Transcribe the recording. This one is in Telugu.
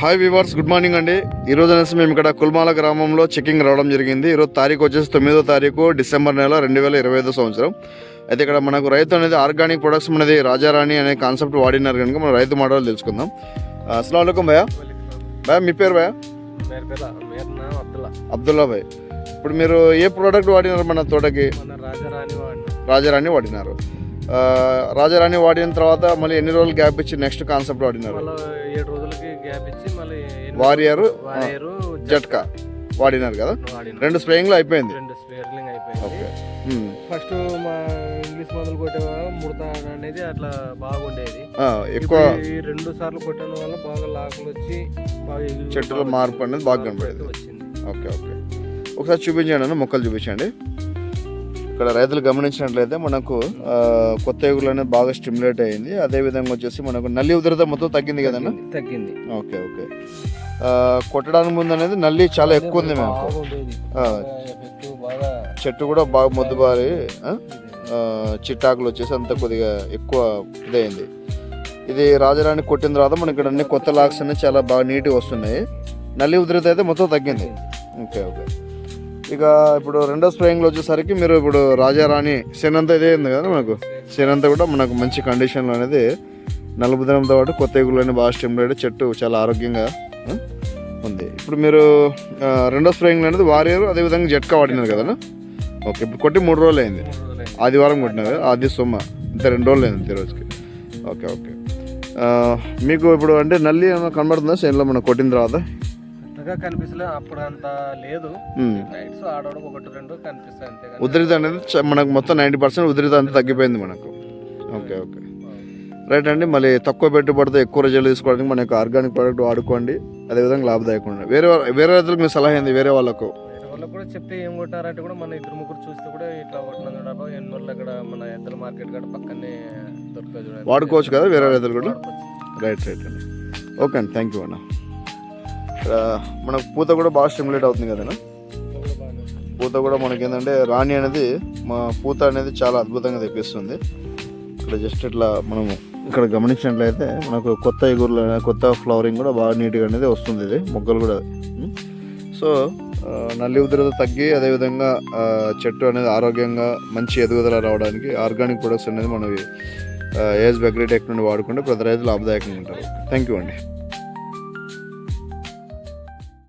హాయ్ వివర్స్ గుడ్ మార్నింగ్ అండి. ఈరోజు అనేసి మేము ఇక్కడ కుల్మాల గ్రామంలో చెకింగ్ రావడం జరిగింది. ఈరోజు తారీఖు వచ్చేసి తొమ్మిదో తారీఖు డిసెంబర్ నెల రెండు వేల ఇరవై ఐదో సంవత్సరం. అయితే ఇక్కడ మనకు రైతు అనేది ఆర్గానిక్ ప్రొడక్ట్స్ అనేది రాజారాణి అనే కాన్సెప్ట్ వాడినారు కనుక మనం రైతు మాటలు తెలుసుకుందాం. అస్సలం వలకం భయ్యా. మీ పేరు భయ్యా? అబ్దుల్లా. భయ్. ఇప్పుడు మీరు ఏ ప్రోడక్ట్ వాడినారు మన తోటకి? రాజారాణి వాడినారు. రాజారాణి వాడిన తర్వాత మళ్ళీ ఎన్ని రోజులు గ్యాప్ ఇచ్చి నెక్స్ట్ కాన్సెప్ట్ వాడినారు? గ్యాప్ ఇచ్చి మళ్ళీ ఎనిమిది వారియర్ వారియరు జట్కా. వాడినారు కదా? రెండు స్ప్రేయింగ్లో అయిపోయింది. రెండు అయిపోయింది. ఫస్ట్ మా ఇంగ్లీష్ మందులు కొట్టే ముడత అనేది అట్లా బాగుండేది. ఎక్కువ రెండు సార్లు కొట్టడం వల్ల బాగా లాకులు వచ్చి బాగా చెట్టులో మార్పు అనేది బాగా కనపడింది. వచ్చింది. Okay okay. ఒకసారి చూపించండి అన్న మొక్కలు చూపించండి. ఇక్కడ రైతులు గమనించినట్లయితే మనకు కొత్త ఎగులు అనేది బాగా స్టిమ్యులేట్ అయింది అదే విధంగా వచ్చేసి మనకు నల్లి ఉధృత మొత్తం తగ్గింది కదన్న తగ్గింది ఓకే ఓకే. కొట్టడానికి ముందు అనేది నల్లి చాలా ఎక్కువ ఉంది మేము చెట్టు కూడా బాగా మొద్దుబారి చిట్టాకులు వచ్చేసి అంత కొద్దిగా ఎక్కువ ఇదైంది. ఇది రాజరాణి కొట్టిన తర్వాత మనకి ఇక్కడ అన్ని కొత్త లాక్స్ అన్ని చాలా బాగా నీట్గా వస్తున్నాయి. నల్లి ఉధృత అయితే మొత్తం తగ్గింది. Okay okay. ఇక ఇప్పుడు రెండో స్ప్రేయింగ్లో వచ్చేసరికి మీరు ఇప్పుడు రాజారాణి శనంత ఇదే ఉంది కదా మనకు? శనంత కూడా మనకు మంచి కండిషన్లో అనేది నలుపుదనంతో పాటు కొత్త ఎగులు బాగా స్టిమ్యులేట్ చెట్టు చాలా ఆరోగ్యంగా ఉంది. ఇప్పుడు మీరు రెండో స్ప్రేయింగ్ అనేది వారియర్ అదేవిధంగా జట్కా వాడినారు కదా ఓకే ఇప్పుడు కొట్టి మూడు రోజులు అయింది. ఆదివారం కొట్టినారు ఆది సొమ్మ. ఇంత రెండు రోజులు అయింది ఈ రోజుకి. Okay okay. మీకు ఇప్పుడు అంటే నల్లి ఏమైనా కనబడుతుందా? చేనులో మనం కొట్టిన తర్వాత? పెద్దగా కనిపిస్తలే అప్పుడు అంత లేదు. ఉమ్. నైట్స్ ఆడడం ఒకటి రెండు కనిపిస్తాయి అంతే ఉధృత అనేది మనకు మొత్తం నైంటీ పర్సెంట్ ఉధృత అంతా తగ్గిపోయింది మనకు. Okay okay. రైట్ అండి మళ్ళీ తక్కువ పెట్టుబడితో ఎక్కువ రిజల్ట్ తీసుకోవడానికి మన యొక్క ఆర్గానిక్ ప్రోడక్ట్ వాడుకోండి. అదేవిధంగా లాభదాయకంగా ఉండండి. వేరే వేరే రైతులకు మీ సలహా ఏంది? వేరే వాళ్ళకు? వాళ్ళకి కూడా చెప్తే ఏం కొట్టారంటే కూడా మన ఇద్దరు ముగ్గురు చూస్తే కూడా ఇట్లా కొట్టిన చూడబో ఎన్ని రోజులు అక్కడ మన ఎద్దల మార్కెట్ కాడ పక్కనే దొరుకుతుంది వాడుకోవచ్చు కదా వేరే రైతులు కూడా. రైట్ రైట్ అండి. ఓకే అండి థ్యాంక్ యూ అన్న. మనకు పూత కూడా బాగా స్టిమ్యులేట్ అవుతుంది కదన్నా పూత కూడా మనకి ఏంటంటే రాణి అనేది మా పూత అనేది చాలా అద్భుతంగా తెప్పిస్తుంది. ఇక్కడ జస్ట్ ఇట్లా మనము ఇక్కడ గమనించినట్లయితే మనకు కొత్త ఎగురులు కొత్త ఫ్లవరింగ్ కూడా బాగా నీట్గా అనేది వస్తుంది ఇది మొగ్గలు కూడా. సో నల్లి ఉధృత తగ్గి అదేవిధంగా చెట్టు అనేది ఆరోగ్యంగా మంచి ఎదుగుదల రావడానికి ఆర్గానిక్ ప్రొడక్ట్స్ అనేది మనవి ఏజ్ బెగ్రీ టెక్ నుండి వాడుకుంటే ప్రతి రైతులు లాభదాయకంగా ఉంటారు. థ్యాంక్ యూ అండి.